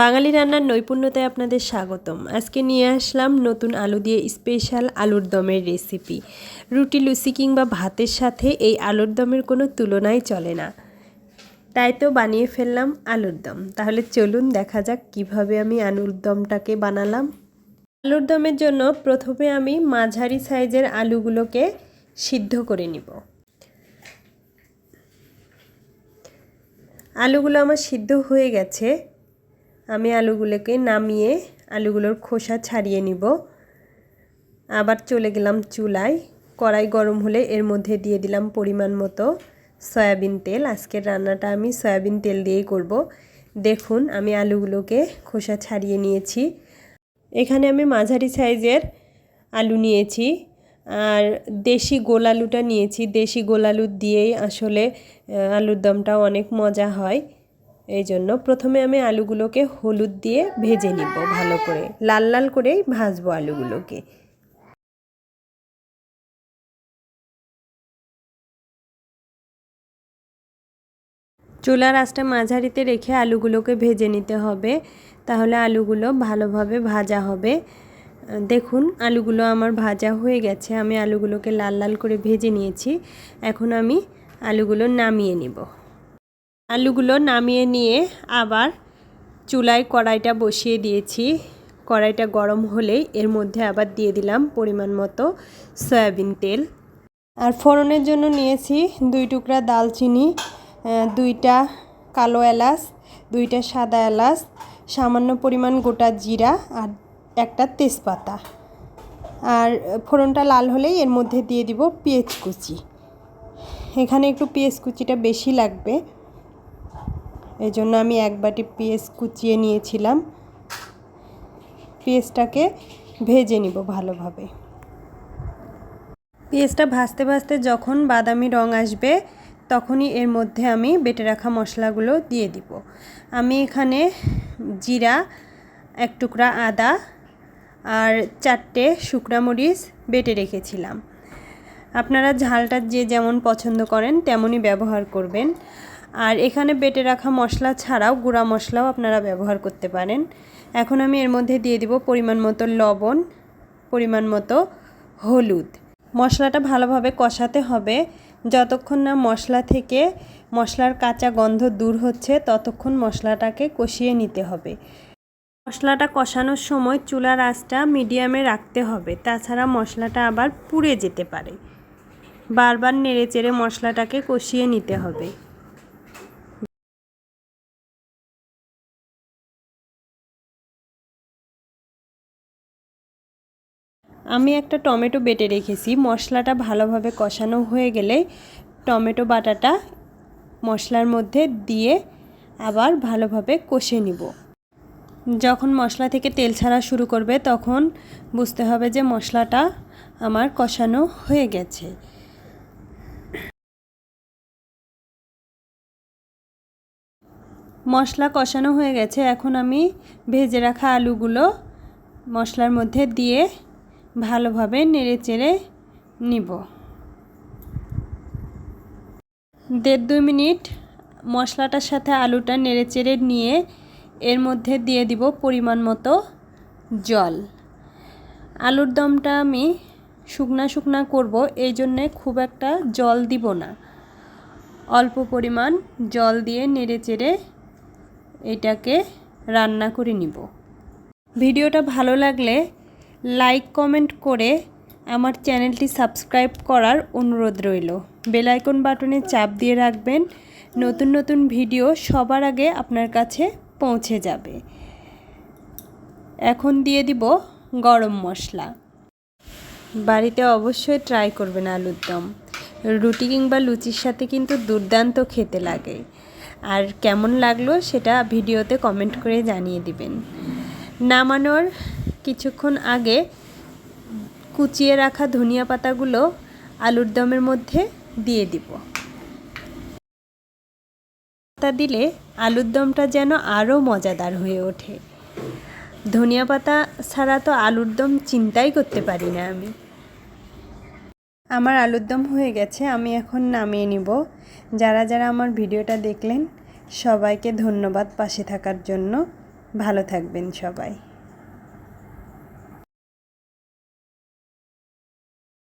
বাঙালি রান্নার নৈপুণ্যতায় আপনাদের স্বাগতম। আজকে নিয়ে আসলাম নতুন আলু দিয়ে স্পেশাল আলুর দমের রেসিপি রুটি, লুচি কিংবা ভাতের সাথে এই আলুর দমের কোনো তুলনাই চলে না। তাই তো বানিয়ে ফেললাম আলুর দম। তাহলে চলুন দেখা যাক কীভাবে আমি আলুর দমটাকে বানালাম। আলুর দমের জন্য প্রথমে আমি মাঝারি সাইজের আলুগুলোকে সিদ্ধ করে নিব। আলুগুলো আমার সিদ্ধ হয়ে গেছে। আমি আলুগুলোকে নামিয়ে আলুগুলোর খোসা ছাড়িয়ে নিব। আবার চলে গেলাম চুলায়। কড়াই গরম হলে এর মধ্যে দিয়ে দিলাম পরিমাণ মতো সয়াবিন তেল। আজকের রান্নাটা আমি সয়াবিন তেল দিয়েই করব। দেখুন, আমি আলুগুলোকে খোসা ছাড়িয়ে নিয়েছি। এখানে আমি মাঝারি সাইজের আলু নিয়েছি আর দেশি গোল আলুটা নিয়েছি। দেশি গোল আলু দিয়েই আসলে আলুর দমটা অনেক মজা হয়। এই জন্য প্রথমে আমি আলুগুলোকে হলুদ দিয়ে ভেজে নিব ভালো করে। লাল লাল করেই ভাজবো আলুগুলোকে। চুলার আঁচটা মাঝারিতে রেখে আলুগুলোকে ভেজে নিতে হবে। তাহলে আলুগুলো ভালোভাবে ভাজা হবে। দেখুন, আলুগুলো আমার ভাজা হয়ে গেছে। আমি আলুগুলোকে লাল লাল করে ভেজে নিয়েছি। এখন আমি আলুগুলো নামিয়ে নিব। আলুগুলো নামিয়ে নিয়ে আবার চুলায় কড়াইটা বসিয়ে দিয়েছি। কড়াইটা গরম হলেই এর মধ্যে আবার দিয়ে দিলাম পরিমাণ মতো সয়াবিন তেল। আর ফোড়নের জন্য নিয়েছি দুই টুকরা দালচিনি দুইটা কালো এলাচ, দুইটা সাদা এলাচ, সামান্য পরিমাণ গোটা জিরা আর একটা তেজপাতা। আর ফোড়নটা লাল হলেই এর মধ্যে দিয়ে দিব পেঁয়াজ কুচি। এখানে একটু পেঁয়াজ কুচিটা বেশি লাগবে। এই জন্য আমি এক বাটি পেঁয়াজ কুচিয়ে নিয়েছিলাম। পেঁয়াজটাকে ভেজে নিব ভালোভাবে। পেঁয়াজটা ভাজতে ভাজতে যখন বাদামি রং আসবে, তখনই এর মধ্যে আমি বেটে রাখা মশলাগুলো দিয়ে দিব। আমি এখানে জিরা, এক টুকরা আদা আর চারটে শুকনা মরিচ বেটে রেখেছিলাম। আপনারা ঝালটা যে যেমন পছন্দ করেন, তেমনই ব্যবহার করবেন। আর এখানে বেটে রাখা মশলা ছাড়াও গুঁড়া মশলাও আপনারা ব্যবহার করতে পারেন। এখন আমি এর মধ্যে দিয়ে দিব পরিমাণ মতো লবণ, পরিমাণ মতো হলুদ। মশলাটা ভালোভাবে কষাতে হবে। যতক্ষণ না মশলা থেকে মশলার কাঁচা গন্ধ দূর হচ্ছে, ততক্ষণ মশলাটাকে কষিয়ে নিতে হবে। মশলাটা কষানোর সময় চুলার আঁচটা মিডিয়ামে রাখতে হবে। তাছাড়া মশলাটা আবার পুড়ে যেতে পারে। বারবার নেড়ে চেড়ে মশলাটাকে কষিয়ে নিতে হবে। আমি একটা টমেটো বেটে রেখেছি। মশলাটা ভালোভাবে কষানো হয়ে গেলে টমেটো বাটাটা মশলার মধ্যে দিয়ে আবার ভালোভাবে কষে নিব। যখন মশলা থেকে তেল ছাড়া শুরু করবে তখন বুঝতে হবে যে মশলাটা আমার কষানো হয়ে গেছে। মশলা কষানো হয়ে গেছে। এখন আমি ভেজে রাখা আলুগুলো মশলার মধ্যে দিয়ে ভালোভাবে নেড়ে চেড়ে নিব। দেড় দুই মিনিট মশলাটার সাথে আলুটা নেড়ে চেড়ে নিয়ে এর মধ্যে দিয়ে দিব পরিমাণ মতো জল। আলুর দমটা আমি শুকনা শুকনা করব, এই জন্যে খুব একটা জল দিব না। অল্প পরিমাণ জল দিয়ে নেড়ে চেড়ে এটাকে রান্না করে নিব। ভিডিওটা ভালো লাগলে লাইক, কমেন্ট করে আমার চ্যানেলটি সাবস্ক্রাইব করার অনুরোধ রইল। বেলাইকন বাটনে চাপ দিয়ে রাখবেন। নতুন নতুন ভিডিও সবার আগে আপনার কাছে পৌঁছে যাবে। এখন দিয়ে দিব গরম মশলা। বাড়িতে অবশ্যই ট্রাই করবেন আলুর দম। রুটি কিংবা লুচির সাথে কিন্তু দুর্দান্ত খেতে লাগে। আর কেমন লাগল সেটা ভিডিওতে কমেন্ট করে জানিয়ে দিবেন। নামানোর কিছুক্ষণ আগে কুচিয়ে রাখা ধনিয়া পাতাগুলো আলুর দমের মধ্যে দিয়ে দিব। পাতা দিলে আলুর দমটা যেন আরও মজাদার হয়ে ওঠে। ধনিয়া পাতা ছাড়া তো আলুর দম চিন্তাই করতে পারি না আমি। আমার আলুর দম হয়ে গেছে, আমি এখন নামিয়ে নিব। যারা যারা আমার ভিডিওটা দেখলেন, সবাইকে ধন্যবাদ পাশে থাকার জন্য। ভালো থাকবেন সবাই।